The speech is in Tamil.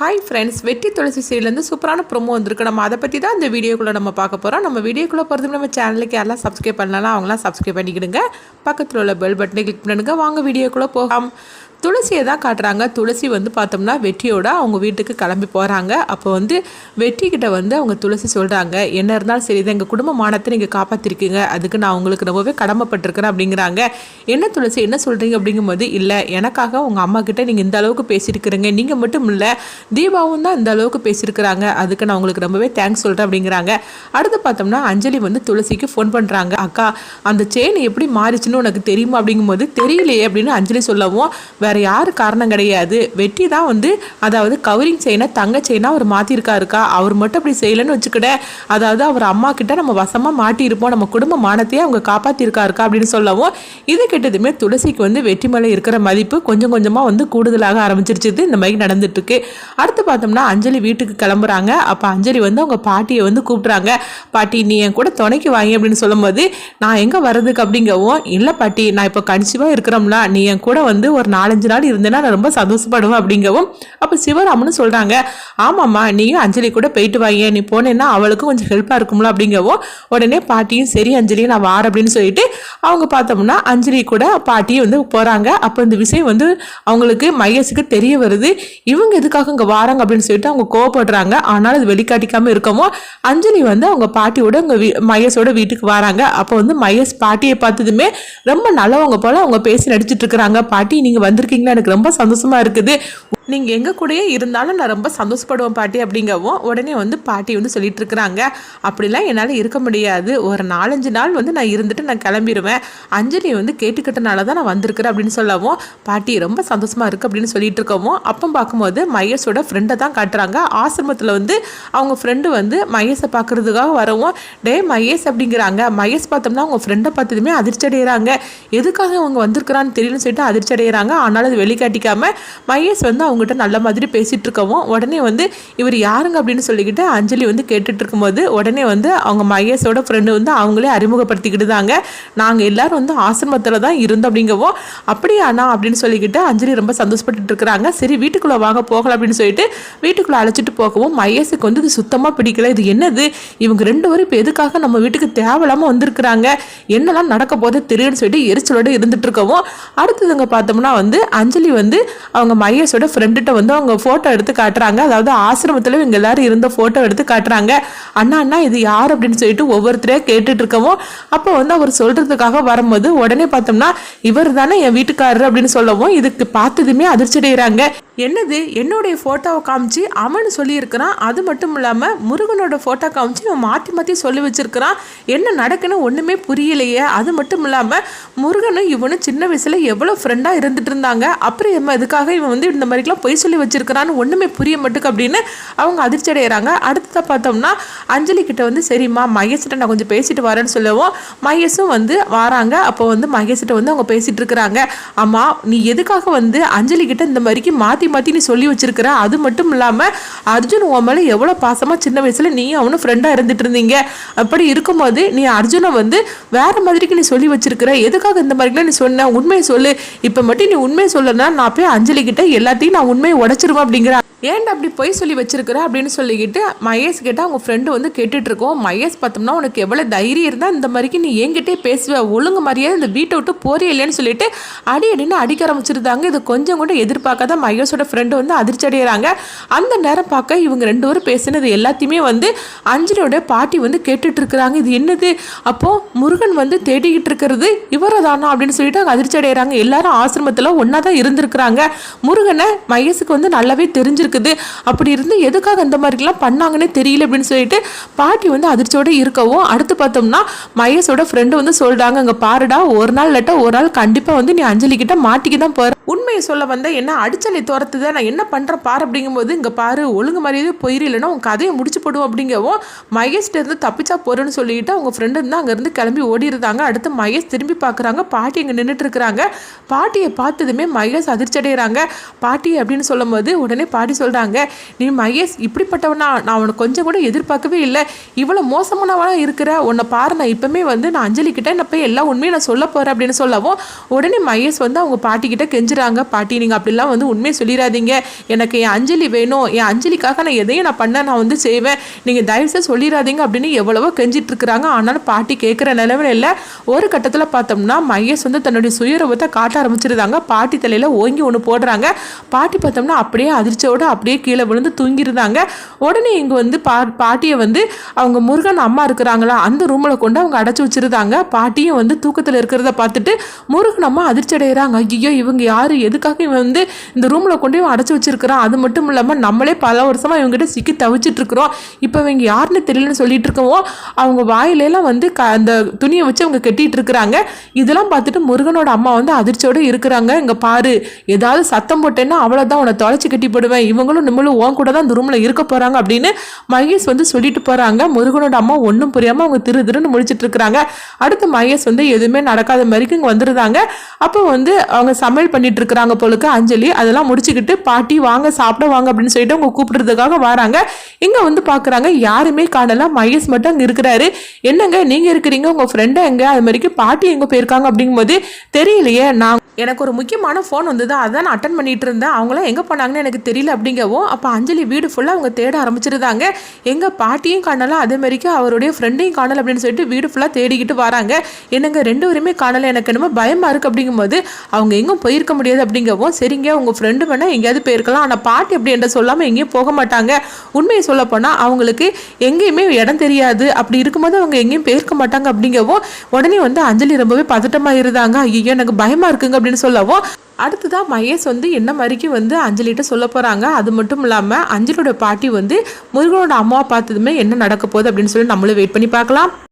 ஹாய் ஃப்ரெண்ட்ஸ் வெட்டி துளசி சீரியலேருந்து சூப்பரான ப்ரொமோ வந்திருக்கு. நம்ம அதை பற்றி தான் இந்த வீடியோக்குள்ளே நம்ம பார்க்க போகிறோம் நம்ம வீடியோக்குள்ளே போகிறதுக்கு நம்ம சேனலுக்கு யாரெல்லாம் சப்ஸ்கிரைப் பண்ணலாம் அவங்களாம் சப்ஸ்கிரைப் பண்ணிக்கிடுங்க. பக்கத்தில் உள்ள பெல் பட்டனை கிளிக் பண்ணுங்க வாங்க வீடியோக்குள்ளே போகலாம். துளசியை தான் காட்டுறாங்க. துளசி வந்து பார்த்தோம்னா வெற்றியோட அவங்க வீட்டுக்கு கிளம்பி போகிறாங்க அப்போ வந்து வெற்றிக்கிட்ட வந்து அவங்க துளசி சொல்கிறாங்க என்ன இருந்தாலும் சரி எங்கள் குடும்ப மானத்தை நீங்கள் காப்பாற்றிருக்கீங்க அதுக்கு நான் உங்களுக்கு ரொம்பவே கடமைப்பட்டிருக்கிறேன் அப்படிங்கிறாங்க. என்ன துளசி என்ன சொல்கிறீங்க அப்படிங்கும்போது இல்லை எனக்காக உங்கள் அம்மா கிட்ட நீங்கள் இந்த அளவுக்கு பேசியிருக்கிறீங்க. நீங்கள் மட்டும் இல்லை தீபாவும் தான் இந்த அளவுக்கு பேசியிருக்கிறாங்க. அதுக்கு நான் உங்களுக்கு ரொம்பவே தேங்க்ஸ் சொல்கிறேன் அப்படிங்கிறாங்க. அடுத்து பார்த்தோம்னா அஞ்சலி வந்து துளசிக்கு ஃபோன் பண்ணுறாங்க அக்கா அந்த செயின் எப்படி மாறிச்சுன்னு உனக்கு தெரியுமா? அப்படிங்கும்போது தெரியலையே அப்படின்னு அஞ்சலி சொல்லவும் வேற யார் காரணம் கிடையாது. வெற்றி தான் வந்து அதாவது கவரிங் செயினை தங்க செயினாக அவர் மாற்றிருக்காருக்கா அவர் மட்டும் அப்படி செய்யலைன்னு வச்சுக்கிட அதாவது அவர் அம்மா கிட்ட நம்ம வசமாக மாட்டியிருப்போம் நம்ம குடும்ப மானத்தையே அவங்க காப்பாற்றிருக்காருக்கா அப்படின்னு சொல்லவும் இது கெட்டதுமே துளசிக்கு வந்து வெற்றி மேலே இருக்கிற மதிப்பு கொஞ்சம் கொஞ்சமாக வந்து கூடுதலாக ஆரம்பிச்சிருச்சு இந்த மாதிரி நடந்துட்டுருக்கு. அடுத்து பார்த்தோம்னா அஞ்சலி வீட்டுக்கு கிளம்புறாங்க. அப்போ அஞ்சலி வந்து அவங்க பாட்டியை வந்து கூப்பிட்றாங்க. பாட்டி நீ என் கூட துணைக்கு வாங்கி அப்படின்னு சொல்லும்போது நான் எங்கே வர்றதுக்கு அப்படிங்கவும் இல்லை பாட்டி நான் இப்போ கணிச்சிவாக இருக்கிறோம்னா நீ என் கூட வந்து ஒரு நாலஞ்சு நாள் இருந்தேன்னா நான் ரொம்ப சந்தோஷப்படுவேன் அப்படிங்கவும் அப்போ சிவராமனு சொல்கிறாங்க ஆமாம்மா நீயும் அஞ்சலி கூட போயிட்டு வாங்க நீ போனேன்னா அவளுக்கும் கொஞ்சம் ஹெல்ப்பாக இருக்கும்ல அப்படிங்கவும் உடனே பாட்டியும் சரி அஞ்சலி நான் வார அப்படின்னு சொல்லிட்டு அவங்க பார்த்தோம்னா அஞ்சலி கூட பாட்டியும் வந்து போகிறாங்க அப்போ இந்த விஷயம் வந்து அவங்களுக்கு மகேஷுக்கு தெரிய வருது. இவங்க எதுக்காக இங்கே வாராங்க அப்படின்னு சொல்லிட்டு அவங்க கோவப்படுறாங்க. ஆனால் அது வெளிக்காட்டிக்காமல் இருக்கவும் அஞ்சலி வந்து அவங்க பாட்டியோட அவங்க வீ மையஸோட வீட்டுக்கு வராங்க. அப்போ வந்து மையஸ் பாட்டியை பார்த்ததுமே ரொம்ப நல்லவங்க போல அவங்க பேசி நடிச்சிட்டு இருக்கிறாங்க. பாட்டி நீங்கள் வந்து வந்திருக்கீங்களா? எனக்கு ரொம்ப சந்தோஷமா இருக்குது. நீங்கள் எங்கள் கூடயே இருந்தாலும் நான் ரொம்ப சந்தோஷப்படுவேன் பாட்டி அப்படிங்கவும் உடனே வந்து பாட்டி வந்து சொல்லிட்டு இருக்கிறாங்க அப்படிலாம் என்னால் இருக்க முடியாது. ஒரு நாலஞ்சு நாள் வந்து நான் இருந்துட்டு நான் கிளம்பிடுவேன் அஞ்சலி வந்து கேட்டுக்கிட்டனால தான் நான் வந்திருக்கிறேன் அப்படின்னு சொல்லவும் பாட்டி ரொம்ப சந்தோஷமாக இருக்குது அப்படின்னு சொல்லிட்டு இருக்கவும் அப்போ பார்க்கும்போது மையஸோட ஃப்ரெண்டை தான் காட்டுறாங்க. ஆசிரமத்தில் வந்து அவங்க ஃப்ரெண்டு வந்து மையஸை பார்க்குறதுக்காக வரவும் டே மையஸ் அப்படிங்கிறாங்க. மையஸ் பார்த்தோம்னா அவங்க ஃப்ரெண்டை பார்த்ததுமே அதிர்ச்சி அடைகிறாங்க எதுக்காக அவங்க வந்திருக்கிறான்னு தெரியலன்னு சொல்லிட்டு அதிர்ச்சி அடைகிறாங்க ஆனாலும் அது வெளிக்காட்டிக்காமல் மையஸ் வந்து அவங்ககிட்ட நல்ல மாதிரி பேசிகிட்டு இருக்கவும் உடனே வந்து இவர் யாருங்க அப்படின்னு சொல்லிக்கிட்டு அஞ்சலி வந்து கேட்டுட்டு இருக்கும்போது உடனே வந்து அவங்க மகேஷோட ஃப்ரெண்டு வந்து அவங்களே அறிமுகப்படுத்திக்கிட்டுதாங்க. நாங்கள் எல்லாரும் வந்து ஆசிரமத்தில் தான் இருந்தோம் அப்படிங்கவும் அப்படியாண்ணா அப்படின்னு சொல்லிக்கிட்டு அஞ்சலி ரொம்ப சந்தோஷப்பட்டு இருக்கிறாங்க சரி வீட்டுக்குள்ளே வாங்க போகலாம் அப்படின்னு சொல்லிட்டு வீட்டுக்குள்ளே அழைச்சிட்டு போகவும் மகேஷுக்கு வந்து இது சுத்தமாக பிடிக்கல. இது என்னது? இவங்க ரெண்டு பேரும் இப்போ எதுக்காக நம்ம வீட்டுக்கு தேவையில்லாமல் வந்திருக்கிறாங்க? என்னெல்லாம் நடக்க போதே தெரியும்னு சொல்லிட்டு எரிச்சலோடு இருந்துட்டு இருக்கவும் அடுத்ததுங்க பார்த்தோம்னா வந்து அஞ்சலி வந்து அவங்க மையஸோட ஃப்ரெண்டுகிட்ட வந்து அவங்க ஃபோட்டோ எடுத்து காட்டுறாங்க. அதாவது ஆசிரமத்தில் இவங்க எல்லாரும் இருந்த ஃபோட்டோ எடுத்து காட்டுறாங்க. அண்ணா அண்ணா இது யார் அப்படின்னு சொல்லிட்டு ஒவ்வொருத்தரையா கேட்டுட்டு இருக்கவும் அப்போ வந்து அவர் சொல்கிறதுக்காக வரும்போது உடனே பார்த்தோம்னா இவர் தானே என் வீட்டுக்காரர் அப்படின்னு சொல்லவும் இதுக்கு பார்த்ததுமே அதிர்ச்சி அடைகிறாங்க என்னது? என்னுடைய ஃபோட்டோவை காமிச்சு அவனு சொல்லியிருக்கிறான். அது மட்டும் இல்லாமல் முருகனோட ஃபோட்டோ காமிச்சு இவன் மாற்றி மாற்றி சொல்லி வச்சுருக்கிறான். என்ன நடக்குன்னு ஒன்றுமே புரியலையே. அது மட்டும் இல்லாமல் முருகனும் இவனும் சின்ன வயசில் எவ்வளோ ஃப்ரெண்டாக இருந்துட்டு இருந்தாங்க. அப்புறம் இவன் எதுக்காக இவன் வந்து இந்த மாதிரிக்கெலாம் பொய் சொல்லி வச்சிருக்கிறான்னு ஒன்றுமே புரிய மாட்டுக்கு அப்படின்னு அவங்க அதிர்ச்சி அடைகிறாங்க அடுத்ததாக பார்த்தோம்னா அஞ்சலி கிட்ட வந்து சரிம்மா மகேஷ்கிட்ட நான் கொஞ்சம் பேசிட்டு வரேன்னு சொல்லவும். மகேஷும் வந்து வராங்க. அப்போ வந்து மகேஷ்கிட்ட வந்து அவங்க பேசிகிட்டு இருக்கிறாங்க. அம்மா நீ எதுக்காக வந்து அஞ்சலி கிட்ட இந்த மாதிரிக்கு மாற்றி மாற்றி நீ சொல்லி வச்சிருக்கிற அது மட்டும் இல்லாமல் அர்ஜுன் உன் மேலே எவ்வளோ பாசமாக சின்ன வயசில் நீ அவனும் ஃப்ரெண்டாக இருந்துட்டு இருந்தீங்க. அப்படி இருக்கும்போது நீ அர்ஜுனை வந்து வேற மாதிரிக்கு நீ சொல்லி வச்சிருக்கிற. எதுக்காக இந்த மாதிரிலாம் நீ சொன்ன? உண்மையை சொல்லு. இப்போ மட்டும் நீ உண்மையை சொல்லனா நான் போய் அஞ்சலி கிட்ட எல்லாத்தையும் நான் உண்மையை உடைச்சிருவேன் அப்படிங்கிற ஏன்டா அப்படி பொய் சொல்லி வச்சிருக்கிற அப்படின்னு சொல்லிக்கிட்டு மகேஷ் கிட்ட அவங்க ஃப்ரெண்டு வந்து கேட்டுட்ருக்கோம். மகேஷ் பார்த்தோம்னா உனக்கு எவ்வளோ தைரியம் இருந்தால் இந்த மாதிரிக்கு நீ என்கிட்டே பேசுவ. ஒழுங்கு மாதிரியாவது இந்த வீட்டை விட்டு போறே இல்லைன்னு சொல்லிட்டு அடி அடின்னு அடிக்க ஆரம்பிச்சிருந்தாங்க. இது கொஞ்சம் கூட எதிர்பார்க்காத மகேஷோட ஃப்ரெண்டு வந்து அதிர்ச்சி அடைகிறாங்க அந்த நேரம் பார்க்க இவங்க ரெண்டு பேரும் பேசினது எல்லாத்தையுமே வந்து அஞ்சலியோட பாட்டி வந்து கேட்டுட்ருக்குறாங்க. இது என்னது? அப்போது முருகன் வந்து தேடிக்கிட்டு இருக்கிறது இவரை தானா அப்படின்னு சொல்லிட்டு அவங்க அதிர்ச்சி அடைகிறாங்க எல்லாரும் ஆசிரமத்தில் ஒன்றா தான் இருந்திருக்கிறாங்க. முருகனை மகேஷுக்கு வந்து நல்லாவே தெரிஞ்சிருக்கு. இருக்குது. அப்படி இருந்து எதுக்காக இந்த மாதிரிலாம் பண்ணாங்கன்னே தெரியல அப்படின்னு சொல்லிட்டு பாட்டி வந்து அதிர்ச்சியோட இருக்கவும் அடுத்து பார்த்தோம்னா மகேஷோட ஃப்ரெண்டு வந்து சொல்றாங்க அங்கே பாருடா ஒரு நாள் இல்லாட்டா ஒரு நாள் கண்டிப்பாக வந்து நீ அஞ்சலி கிட்ட மாட்டிக்கு தான் போற. உண்மையை சொல்ல வந்த என்ன அடிச்சலை துரத்துத நான் என்ன பண்ணுறேன் பாரு அப்படிங்கும்போது இங்கே பாரு ஒழுங்கு மாதிரியே போயிரு இல்லைன்னா உன் கதையை முடிச்சு போடுவோம். அப்படிங்கவும் மகேஷ்ட இருந்து தப்பிச்சா போறேன்னு சொல்லிட்டு அவங்க ஃப்ரெண்டு இருந்து அங்கேருந்து கிளம்பி ஓடி இருந்தாங்க அடுத்து மகேஷ் திரும்பி பார்க்குறாங்க பாட்டி இங்கே நின்றுட்டு இருக்கிறாங்க பாட்டியை பார்த்ததுமே மகேஷ் அதிர்ச்சி அடைகிறாங்க பாட்டி அப்படின்னு சொல்லும்போது உடனே பாட்டி சொல்கிறாங்க நீ மகேஷ் இப்படிப்பட்டவனா நான் உனக்கு கொஞ்சம் கூட எதிர்பார்க்கவே இல்லை. இவ்வளோ மோசமானவனா இருக்கிற உன்னை பாரு நான் இப்போமே வந்து நான் அஞ்சலி கிட்ட நான் போய் எல்லா உண்மையும் நான் சொல்ல போகிறேன் அப்படின்னு சொல்லவும் உடனே மகேஷ் வந்து அவங்க பாட்டிக்கிட்ட கெஞ்சுறாங்க. பாட்டி நீங்கள் அப்படிலாம் வந்து உண்மையை சொல்லிடாதீங்க. எனக்கு என் அஞ்சலி வேணும். என் அஞ்சலிக்காக நான் எதையும் நான் பண்ண நான் வந்து செய்வேன். நீங்கள் தயவுசெய்து சொல்லிடாதீங்க அப்படின்னு எவ்வளவோ கெஞ்சிட்ருக்குறாங்க ஆனாலும் பாட்டி கேட்குற நிலவில் இல்லை. ஒரு கட்டத்தில் பார்த்தோம்னா மகேஷ் வந்து தன்னுடைய சுயரூபத்தை காட்ட ஆரம்பிச்சிருந்தாங்க. பாட்டி தலையில் ஓங்கி ஒன்று போடுறாங்க. பாட்டி பார்த்தோம்னா அப்படியே அதிர்ச்சியோடு அப்படியே கீழே விழுந்து தூங்கியிருந்தாங்க. உடனே இங்கே வந்து பா பாட்டியை வந்து அவங்க முருகன் அம்மா இருக்கிறாங்களா அந்த ரூமில் கொண்டு அவங்க அடைச்சி வச்சிருந்தாங்க. பாட்டியும் வந்து தூக்கத்தில் இருக்கிறத பார்த்துட்டு முருகன் அம்மா அதிர்ச்சி அடைகிறாங்க ஐயோ இவங்க யார்? எதுக்காக இவன் வந்து இந்த ரூமில் கொண்டு இவன் அடைச்சி வச்சிருக்கிறான்? அது மட்டும் இல்லாமல் நம்மளே பல வருஷமாக இவங்ககிட்ட சிக்கி தவிச்சிட்டு இருக்கிறோம். இப்போ இவங்க யாருன்னு தெரியலன்னு சொல்லிட்டு இருக்கவோ அவங்க வாயிலெல்லாம் வந்து க அந்த துணியை வச்சு அவங்க கட்டிட்டு இருக்கிறாங்க. இதெல்லாம் பார்த்துட்டு முருகனோட அம்மா வந்து அதிர்ச்சியோடு இருக்கிறாங்க. இங்கே பாரு ஏதாவது சத்தம் போட்டேன்னா அவ்வளோதான் உன்னை தொலைச்சி கட்டி போடுவேன். இவங்களும் நம்மளும் உன் கூட தான் இந்த ரூமில் இருக்க போகிறாங்க அப்படின்னு மகேஷ் வந்து சொல்லிட்டு போகிறாங்க முருகனோட அம்மா ஒன்றும் புரியாமல் அவங்க திரு திருன்னு முடிச்சிட்டு இருக்கிறாங்க. அடுத்து மகேஷ் வந்து எதுவுமே நடக்காத மாதிரிக்கு இங்கே வந்துருந்தாங்க. அப்போ வந்து அவங்க சமையல் பண்ணிட்டு இருக்கிறாங்க போலுக்கு. அஞ்சலி அதெல்லாம் முடிச்சுக்கிட்டு பாட்டி வாங்க சாப்பிட வாங்க அப்படின்னு சொல்லிட்டு அவங்க கூப்பிடுறதுக்காக வராங்க. இங்கே வந்து பார்க்குறாங்க யாருமே காணல. மகேஷ் மட்டும் அங்கே இருக்கிறாரு. என்னங்க நீங்கள் இருக்கிறீங்க உங்கள் ஃப்ரெண்டை எங்கே? அது மாதிரிக்கு பாட்டி எங்கே போயிருக்காங்க அப்படிங்கும்போது தெரியலையே. நான் எனக்கு ஒரு முக்கியமான ஃபோன் வந்தது. அதான் நான் அட்டன் பண்ணிட்டு இருந்தேன். அவங்களாம் எங்கே போனாங்கன்னு எனக்கு தெரியல. அப்படிங்கவும் அப்போ அஞ்சலி வீடு ஃபுல்லாக அவங்க தேட ஆரம்பிச்சிருந்தாங்க. எங்கள் பாட்டியும் காணலாம் அதே மாதிரிக்கு அவருடைய ஃப்ரெண்டையும் காணல அப்படின்னு சொல்லிட்டு வீடு ஃபுல்லாக தேடிக்கிட்டு வராங்க. என்னங்க ரெண்டு பேருமே காணலை எனக்கு என்னமோ பயமாக இருக்குது அப்படிங்கும்போது அவங்க எங்கும் போயிருக்க முடியாது அப்படிங்கவும் சரிங்க உங்கள் ஃப்ரெண்டு வேணால் எங்கேயாவது போயிருக்கலாம். ஆனால் பாட்டி அப்படி என்ற சொல்லாமல் எங்கேயும் போக மாட்டாங்க. உண்மையை சொல்ல போனால் அவங்களுக்கு எங்கேயுமே இடம் தெரியாது. அப்படி இருக்கும்போது அவங்க எங்கேயும் போயிருக்க மாட்டாங்க அப்படிங்கவும் உடனே வந்து அஞ்சலி ரொம்பவே பதட்டமாக இருந்தாங்க ஐயோ எனக்கு பயமாக இருக்குங்க அப்படின்னு சொல்லவும் அடுத்ததாக மகேஷ் வந்து என்ன மாதிரிக்கு வந்து அஞ்சலிட்ட சொல்ல போகிறாங்க அது மட்டும் இல்லாமல் அஞ்சலியோட பாட்டி வந்து முருகனோட அம்மாவை பார்த்ததுமே என்ன நடக்க போகுது அப்படின்னு சொல்லி நம்மளும் வெயிட் பண்ணி பார்க்கலாம்.